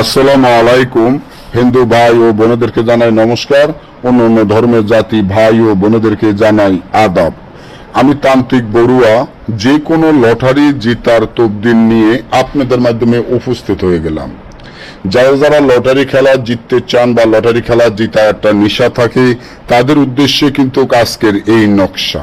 আসসালামু আলাইকুম। হিন্দু ভাই ও বোনদেরকে জানাই নমস্কার। অন্য অন্য ধর্মের জাতি, ভাই ও বোনদেরকে জানাই আদাব। আমি তান্ত্রিক বড়ুয়া যে কোনো লটারি জিতার তকদিন নিয়ে আপনাদের মাধ্যমে উপস্থিত হয়ে গেলাম। যারা যারা লটারি খেলা জিততে চান বা লটারি খেলা জিতা একটা নেশা থাকে, তাদের উদ্দেশ্যে কিন্তু আজকের এই নকশা।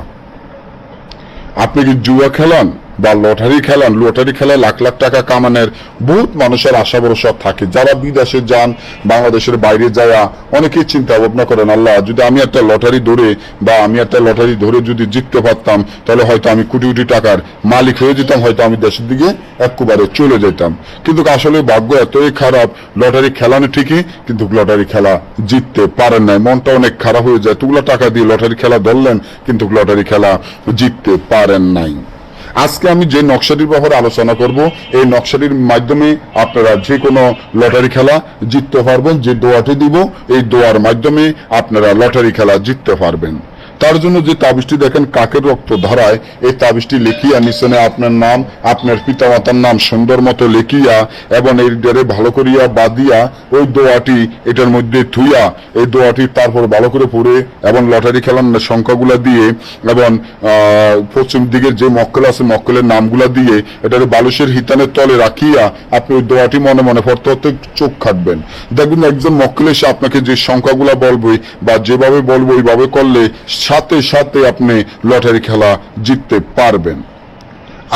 আপনি কি জুয়া খেলান? বা লটারি খেলান লটারি খেলা লাখ লাখ টাকা কামানের বহুত মানুষের আশা ভরসা থাকে। যারা বিদেশে যান, বাংলাদেশের বাইরে যায়, অনেকেই চিন্তা ভাবনা করেন, আল্লাহ, যদি আমি একটা লটারি ধরে বা আমি একটা লটারি ধরে যদি জিততে পারতাম, তাহলে হয়তো আমি কোটি কোটি টাকার মালিক হয়ে যেতাম, হয়তো আমি দেশের দিকে একবারে চলে যেতাম। কিন্তু আসলে ভাগ্য এতই খারাপ, লটারি খেলানো ঠিকই, কিন্তু লটারি খেলা জিততে পারেন নাই। মনটা অনেক খারাপ হয়ে যায়। তুগুলা টাকা দিয়ে লটারি খেলা ধরলেন, কিন্তু লটারি খেলা জিততে পারেন নাই। আজকে আমি যে নকশাটির ব্যাপারে আলোচনা করব, এই নকশাটির মাধ্যমে আপনারা যে কোনো লটারি খেলা জিততে পারবেন, যে দোয়াটি দিব, এই দোয়ার মাধ্যমে আপনারা লটারি খেলা জিততে পারবেন। তার জন্য যে তাবিজটি দেখেন, কাকের রক্ত ধরায়, এই তাবিজটি লিখিয়া নিচনে আপনার নাম, আপনার পিতামাতার নাম সুন্দর মতো লিখিয়া এবং এই ডেরে ভালো করিয়া বাদিয়া ওই দোয়াটি এটার মধ্যে থুইয়া, এই দোয়াটি তারপর ভালো করে পড়ে এবং লটারি খেলার সংখ্যাগুলা দিয়ে এবং পশ্চিম দিকের যে মক্কেল আছে, মক্কেলের নামগুলা দিয়ে এটার বালুশের হিতানের তলে রাখিয়া আপনি ওই দোয়াটি মনে মনে পড়তে পড়তে চোখ খাটবেন। দেখবেন একজন মক্কেল এসে আপনাকে যে সংখ্যাগুলা বলবে বা যেভাবে বলব, ওইভাবে করলে সাথে সাথে আপনি লটারি খেলা জিততে পারবেন।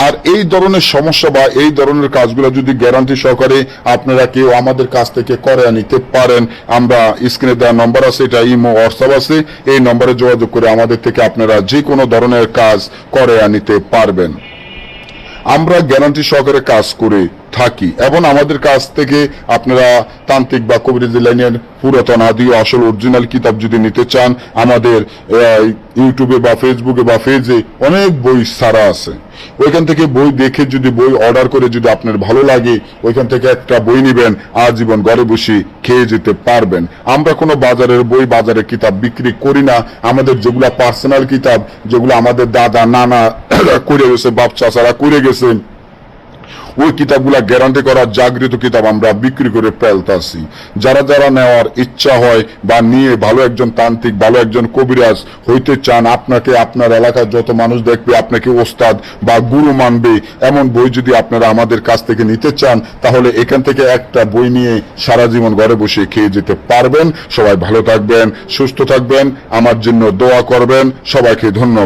আর এই ধরনের সমস্যা বা এই ধরনের কাজগুলো যদি গ্যারান্টি সহকারে আপনারা কেউ আমাদের কাছ থেকে করে নিতে পারেন, আমরা স্ক্রিনে দেওয়া নম্বর আছে, এটা ইমো হোয়াটসঅ্যাপ আছে, এই নম্বরে যোগাযোগ করে আমাদের থেকে আপনারা যে কোনো ধরনের কাজ করে নিতে পারবেন। আমরা গ্যারান্টি সহকারে কাজ করে থাকি এবং আমাদের কাছ থেকে আপনারা তান্ত্রিক বা কবিরাজি লাইনের পুরাতন আদি আসল অরিজিনাল কিতাব যদি নিতে চান, আমাদের ইউটিউবে বা ফেসবুকে বা ফেজে অনেক বই সারা আছে। ওইখান থেকে বই দেখে যদি বই অর্ডার করে যদি আপনার ভালো লাগে, ওইখান থেকে একটা বই নেবেন, আজীবন ঘরে বসে খেয়ে যেতে পারবেন। আমরা কোনো বাজারের বই বাজারের কিতাব বিক্রি করি না। আমাদের যেগুলা পার্সোনাল কিতাব, যেগুলো আমাদের দাদা, নানা করে গেছে বাপ চাচারা করে গেছেন ওই কিতাবগুলা গ্যারান্টি করা জাগৃত কিতাব আমরা বিক্রি করে ফেলতাছি। যারা যারা নেওয়ার ইচ্ছা হয় বা নিয়ে ভালো একজন তান্ত্রিক, ভালো একজন কবিরাজ হইতে চান, আপনাকে আপনার এলাকার যত মানুষ দেখবে আপনাকে ওস্তাদ বা গুরু মানবে, এমন বই যদি আপনারা আমাদের কাছ থেকে নিতে চান, তাহলে এখান থেকে একটা বই নিয়ে সারা জীবন ঘরে বসে খেয়ে যেতে পারবেন। সবাই ভালো থাকবেন, সুস্থ থাকবেন, আমার জন্য দোয়া করবেন। সবাইকে ধন্যবাদ।